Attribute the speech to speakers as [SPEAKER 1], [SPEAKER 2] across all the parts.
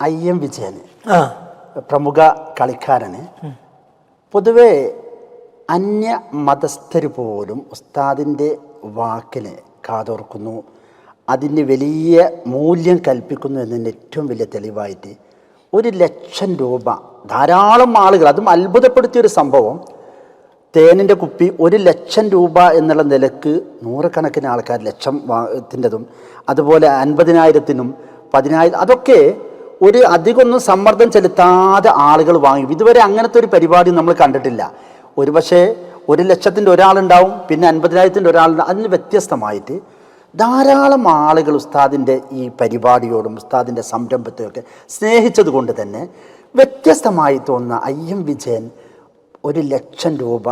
[SPEAKER 1] I M വിജയന് പ്രമുഖ കളിക്കാരന്. പൊതുവെ അന്യ മതസ്ഥർ പോലും ഉസ്താദിന്റെ വാക്കിന് കാതോർക്കുന്നു. അതിന് വലിയ മൂല്യം കൽപ്പിക്കുന്നു എന്നതിന് ഏറ്റവും വലിയ തെളിവായിട്ട് ഒരു ലക്ഷം രൂപ ധാരാളം ആളുകൾ അതും അത്ഭുതപ്പെടുത്തിയൊരു സംഭവം തേനിന്റെ കുപ്പി ഒരു ലക്ഷം രൂപ എന്നുള്ള നിലയ്ക്ക് നൂറുകണക്കിന് ആൾക്കാർ ലക്ഷം വാത്തിന്റെതും അതുപോലെ അൻപതിനായിരത്തിനും പതിനായിരം അതൊക്കെ ഒരു അധികമൊന്നും സമ്മർദ്ദം ചെലുത്താതെ ആളുകൾ വാങ്ങും. ഇതുവരെ അങ്ങനത്തെ ഒരു പരിപാടി നമ്മൾ കണ്ടിട്ടില്ല. ഒരു പക്ഷേ ഒരു ലക്ഷത്തിന്റെ ഒരാളുണ്ടാവും പിന്നെ അൻപതിനായിരത്തിന്റെ ഒരാളുണ്ടാവും അതിന് വ്യത്യസ്തമായിട്ട് ധാരാളം ആളുകൾ ഉസ്താദിന്റെ ഈ പരിപാടിയോടും ഉസ്താദിന്റെ സംരംഭത്തെയൊക്കെ സ്നേഹിച്ചത് കൊണ്ട് തന്നെ വ്യത്യസ്തമായി തോന്നുന്ന ഐ എം വിജയൻ ഒരു ലക്ഷം രൂപ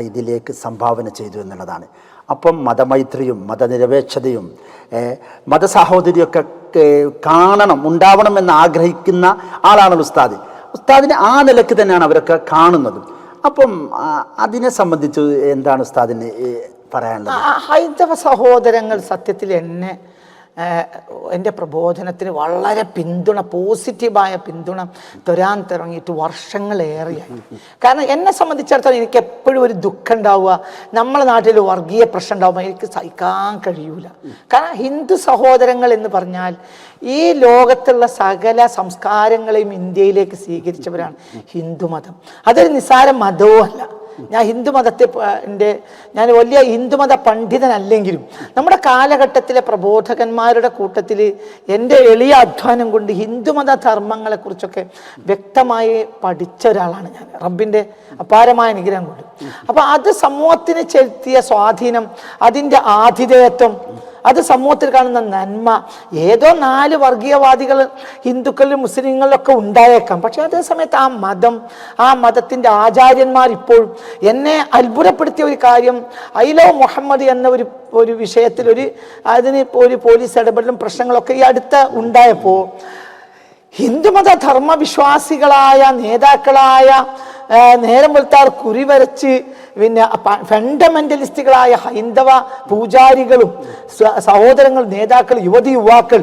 [SPEAKER 1] ഇതിലേക്ക് സംഭാവന ചെയ്തു എന്നുള്ളതാണ്. അപ്പം മതമൈത്രിയും മതനിരപേക്ഷതയും മതസാഹോദര്യമൊക്കെ കാണണം ഉണ്ടാവണം എന്ന് ആഗ്രഹിക്കുന്ന ആളാണ് ഉസ്താദ്. ഉസ്താദിനെ ആ നിലയ്ക്ക് തന്നെയാണ് അവരൊക്കെ കാണുന്നത്. അപ്പം അതിനെ സംബന്ധിച്ച് എന്താണ് ഉസ്താദിന് പറയാനുള്ളത്?
[SPEAKER 2] ഹൈന്ദവ സഹോദരങ്ങൾ സത്യത്തിൽ എന്നെ എന്റെ പ്രബോധനത്തിന് വളരെ പിന്തുണ പോസിറ്റീവായ പിന്തുണ തരാൻ തുടങ്ങിയിട്ട് വർഷങ്ങളേറെയായി. കാരണം എന്നെ സംബന്ധിച്ചിടത്തോളം എനിക്ക് എപ്പോഴും ഒരു ദുഃഖം ഉണ്ടാവുക. നമ്മളെ നാട്ടിൽ വർഗീയ പ്രശ്നം ഉണ്ടാവുമ്പോൾ എനിക്ക് സഹിക്കാൻ കഴിയൂല. കാരണം ഹിന്ദു സഹോദരങ്ങൾ എന്ന് പറഞ്ഞാൽ ഈ ലോകത്തുള്ള സകല സംസ്കാരങ്ങളെയും ഇന്ത്യയിലേക്ക് സ്വീകരിച്ചവരാണ് ഹിന്ദു മതം അതൊരു നിസ്സാര മതവും അല്ല ഞാൻ ഹിന്ദുമതത്തെ എന്റെ ഞാൻ വലിയ ഹിന്ദുമത പണ്ഡിതനല്ലെങ്കിലും നമ്മുടെ കാലഘട്ടത്തിലെ പ്രബോധകന്മാരുടെ കൂട്ടത്തിൽ എന്റെ എളിയ അധ്വാനം കൊണ്ട് ഹിന്ദുമത ധർമ്മങ്ങളെക്കുറിച്ചൊക്കെ വ്യക്തമായി പഠിച്ച ഒരാളാണ് ഞാൻ. റബ്ബിന്റെ അപാരമായ അനുഗ്രഹം കൊണ്ട്. അപ്പോൾ അത് സമൂഹത്തിന് ചെലുത്തിയ സ്വാധീനം അതിന്റെ ആതിഥേയത്വം അത് സമൂഹത്തിൽ കാണുന്ന നന്മ. ഏതോ നാല് വർഗീയവാദികൾ ഹിന്ദുക്കളിലും മുസ്ലിങ്ങളിലൊക്കെ ഉണ്ടായേക്കാം. പക്ഷെ അതേ സമയത്ത് ആ മതം ആ മതത്തിന്റെ ആചാര്യന്മാർ ഇപ്പോഴും എന്നെ അത്ഭുതപ്പെടുത്തിയ ഒരു കാര്യം ഐ ലവ് മുഹമ്മദ് എന്ന ഒരു ഒരു വിഷയത്തിൽ ഒരു അതിന് ഇപ്പോൾ ഒരു പോലീസ് ഇടപെടലും പ്രശ്നങ്ങളൊക്കെ ഈ അടുത്ത ഉണ്ടായപ്പോൾ ഹിന്ദുമത ധർമ്മവിശ്വാസികളായ നേതാക്കളായ നേരം വെളുത്താർ കുറിവരച്ച് പിന്നെ ഫണ്ടമെന്റലിസ്റ്റുകളായ ഹൈന്ദവ പൂജാരികളും സഹോദരങ്ങൾ നേതാക്കൾ യുവതി യുവാക്കൾ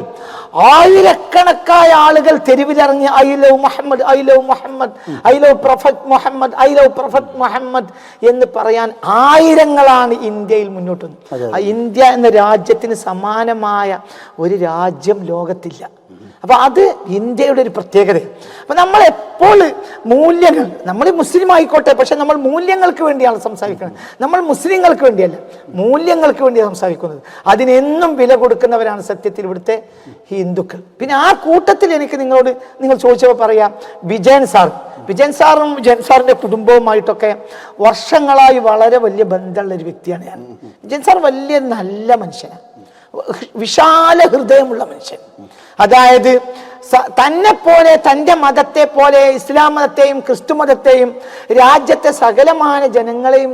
[SPEAKER 2] ആയിരക്കണക്കായ ആളുകൾ തെരുവിലിറങ്ങി I love Muhammad I love Muhammad I love prophet Muhammad I love prophet Muhammad എന്ന് പറയാൻ ആയിരങ്ങളാണ് ഇന്ത്യയിൽ മുന്നോട്ട് വന്നത്. ആ ഇന്ത്യ എന്ന രാജ്യത്തിന് സമാനമായ ഒരു രാജ്യം ലോകത്തില്ല. അപ്പൊ അത് ഇന്ത്യയുടെ ഒരു പ്രത്യേകതയാണ് അപ്പോൾ നമ്മൾ എപ്പോൾ മൂല്യങ്ങൾ നമ്മൾ മുസ്ലിം ആയിക്കോട്ടെ പക്ഷെ നമ്മൾ മൂല്യങ്ങൾക്ക് വേണ്ടിയാണ് സംസാരിക്കുന്നത്. നമ്മൾ മുസ്ലിങ്ങൾക്ക് വേണ്ടിയല്ല മൂല്യങ്ങൾക്ക് വേണ്ടിയാണ് സംസാരിക്കുന്നത്. അതിനെന്നും വില കൊടുക്കുന്നവരാണ് സത്യത്തിൽ ഇവിടുത്തെ ഹിന്ദുക്കൾ. പിന്നെ ആ കൂട്ടത്തിൽ എനിക്ക് നിങ്ങളോട് നിങ്ങൾ ചോദിച്ചപ്പോൾ പറയാം വിജയൻ സാർ. വിജയൻ സാറും വിജയൻ സാറിന്റെ കുടുംബവുമായിട്ടൊക്കെ വർഷങ്ങളായി വളരെ വലിയ ബന്ധമുള്ള ഒരു വ്യക്തിയാണ് ഞാൻ. വിജയൻ സാർ വലിയ നല്ല മനുഷ്യനാണ്. വിശാല ഹൃദയമുള്ള മനുഷ്യൻ. അതായത് തന്നെ പോലെ തന്റെ മതത്തെ പോലെ ഇസ്ലാം മതത്തെയും ക്രിസ്തു മതത്തെയും രാജ്യത്തെ സകലമായ ജനങ്ങളെയും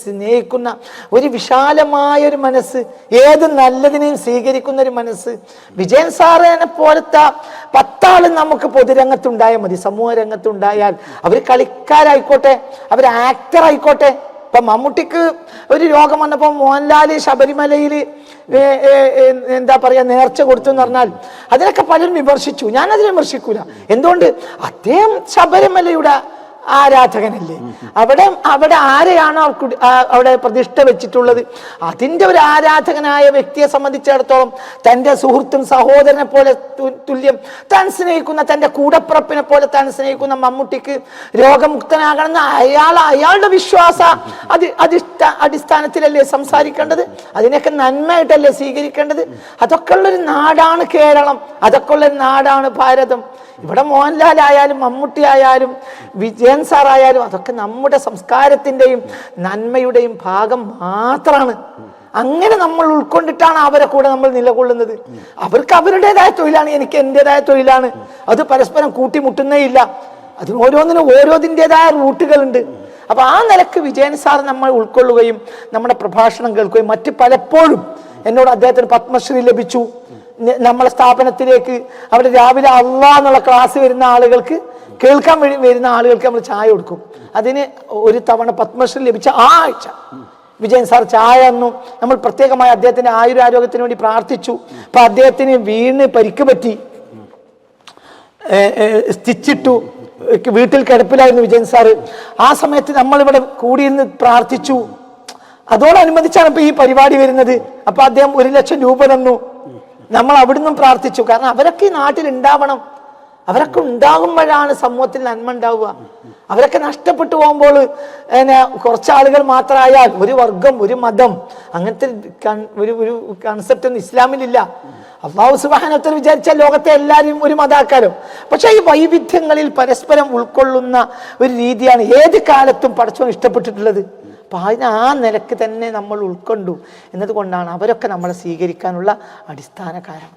[SPEAKER 2] സ്നേഹിക്കുന്ന ഒരു വിശാലമായ ഒരു മനസ്സ് ഏത് നല്ലതിനെയും സ്വീകരിക്കുന്ന ഒരു മനസ്സ്. വിജയൻ സാറിനെ പോലത്തെ പത്താൾ നമുക്ക് പൊതുരംഗത്തുണ്ടായാൽ മതി. സമൂഹ രംഗത്തുണ്ടായാൽ അവർ കളിക്കാരായിക്കോട്ടെ അവർ ആക്ടർ ആയിക്കോട്ടെ ഇപ്പൊ മമ്മൂട്ടിക്ക് ഒരു രോഗം വന്നപ്പോൾ മോഹൻലാൽ ശബരിമലയിൽ എന്താ പറയാ നേർച്ച കൊടുത്തു എന്ന് പറഞ്ഞാൽ അതിനൊക്കെ പലരും വിമർശിച്ചു. ഞാൻ അതിനെ വിമർശിക്കൂല. എന്തുകൊണ്ട്? അദ്ദേഹം ശബരിമലയുടെ ആരാധകനല്ലേ? അവിടെ അവിടെ ആരെയാണ് അവിടെ പ്രതിഷ്ഠ വെച്ചിട്ടുള്ളത്? അതിന്റെ ഒരു ആരാധകനായ വ്യക്തിയെ സംബന്ധിച്ചിടത്തോളം തന്റെ സുഹൃത്തും സഹോദരനെ പോലെ തുല്യം താൻ സ്നേഹിക്കുന്ന തന്റെ കൂടപ്പിറപ്പിനെ പോലെ താൻ സ്നേഹിക്കുന്ന മമ്മൂട്ടിക്ക് രോഗമുക്തനാകണമെന്ന് അയാൾ അയാളുടെ വിശ്വാസ അതി അധിഷ്ഠ അടിസ്ഥാനത്തിലല്ലേ സംസാരിക്കേണ്ടത്? അതിനൊക്കെ നന്മയായിട്ടല്ലേ സ്വീകരിക്കേണ്ടത്? അതൊക്കെ ഉള്ളൊരു നാടാണ് കേരളം. അതൊക്കെ ഉള്ളൊരു നാടാണ് ഭാരതം. ഇവിടെ മോഹൻലാൽ ആയാലും മമ്മൂട്ടി ആയാലും വിജയൻ ആയാലും അതൊക്കെ നമ്മുടെ സംസ്കാരത്തിന്റെയും നന്മയുടെയും ഭാഗം മാത്രമാണ് അങ്ങനെ നമ്മൾ ഉൾക്കൊണ്ടിട്ടാണ് അവരെ കൂടെ നമ്മൾ നിലകൊള്ളുന്നത്. അവർക്ക് അവരുടേതായ തൊഴിലാണ് എനിക്ക് എന്റെതായ തൊഴിലാണ്. അത് പരസ്പരം കൂട്ടിമുട്ടുന്നേ ഇല്ല. അതിന് ഓരോന്നിനും ഓരോതിന്റെതായ റൂട്ടുകളുണ്ട്. അപ്പൊ ആ നിലയ്ക്ക് വിജയൻ സാർ നമ്മൾ ഉൾക്കൊള്ളുകയും നമ്മുടെ പ്രഭാഷണം കേൾക്കുകയും മറ്റ് പലപ്പോഴും എന്നോട് അദ്ദേഹത്തിന് പത്മശ്രീ ലഭിച്ചു. നമ്മളെ സ്ഥാപനത്തിലേക്ക് അവിടെ രാവിലെ അള്ളാ എന്നുള്ള ക്ലാസ് വരുന്ന ആളുകൾക്ക് കേൾക്കാൻ വരുന്ന ആളുകൾക്ക് നമ്മൾ ചായ കൊടുക്കും. അതിന് ഒരു തവണ പത്മശ്രീ ലഭിച്ച ആ ആഴ്ച. വിജയൻ സാർ ചായ തന്നു. നമ്മൾ പ്രത്യേകമായി അദ്ദേഹത്തിന്റെ ആയുരാരോഗ്യത്തിന് വേണ്ടി പ്രാർത്ഥിച്ചു. അപ്പൊ അദ്ദേഹത്തിന് വീണ് പരിക്ക് പറ്റി. സ്റ്റിച്ചിട്ടു. വീട്ടിൽ കിടപ്പിലായിരുന്നു വിജയൻ സാറ്. ആ സമയത്ത് നമ്മളിവിടെ കൂടിയിരുന്ന് പ്രാർത്ഥിച്ചു. അതോടനുബന്ധിച്ചാണ് ഇപ്പൊ ഈ പരിപാടി വരുന്നത്. അപ്പൊ അദ്ദേഹം ഒരു ലക്ഷം രൂപ തന്നു. നമ്മൾ അവിടുന്നും പ്രാർത്ഥിച്ചു. കാരണം അവരൊക്കെ ഈ നാട്ടിൽ ഉണ്ടാവണം. അവരൊക്കെ ഉണ്ടാകുമ്പോഴാണ് സമൂഹത്തിൽ നന്മ ഉണ്ടാവുക. അവരൊക്കെ നഷ്ടപ്പെട്ടു പോകുമ്പോൾ കുറച്ച് ആളുകൾ മാത്രമായാൽ ഒരു വർഗം ഒരു മതം അങ്ങനത്തെ ഒരു ഒരു കൺസെപ്റ്റ് ഒന്നും ഇസ്ലാമിലില്ല. അള്ളാഹു സുബാനത്തിൽ വിചാരിച്ച ലോകത്തെ എല്ലാവരും ഒരു മതാക്കാലോ പക്ഷെ ഈ വൈവിധ്യങ്ങളിൽ പരസ്പരം ഉൾക്കൊള്ളുന്ന ഒരു രീതിയാണ് ഏത് കാലത്തും പടച്ചോൻ ഇഷ്ടപ്പെട്ടിട്ടുള്ളത്. അപ്പൊ അതിന് ആ നിലയ്ക്ക് തന്നെ നമ്മൾ ഉൾക്കൊണ്ടു. എന്നതുകൊണ്ടാണ് അവരൊക്കെ നമ്മളെ സ്വീകരിക്കാനുള്ള അടിസ്ഥാന കാരണം.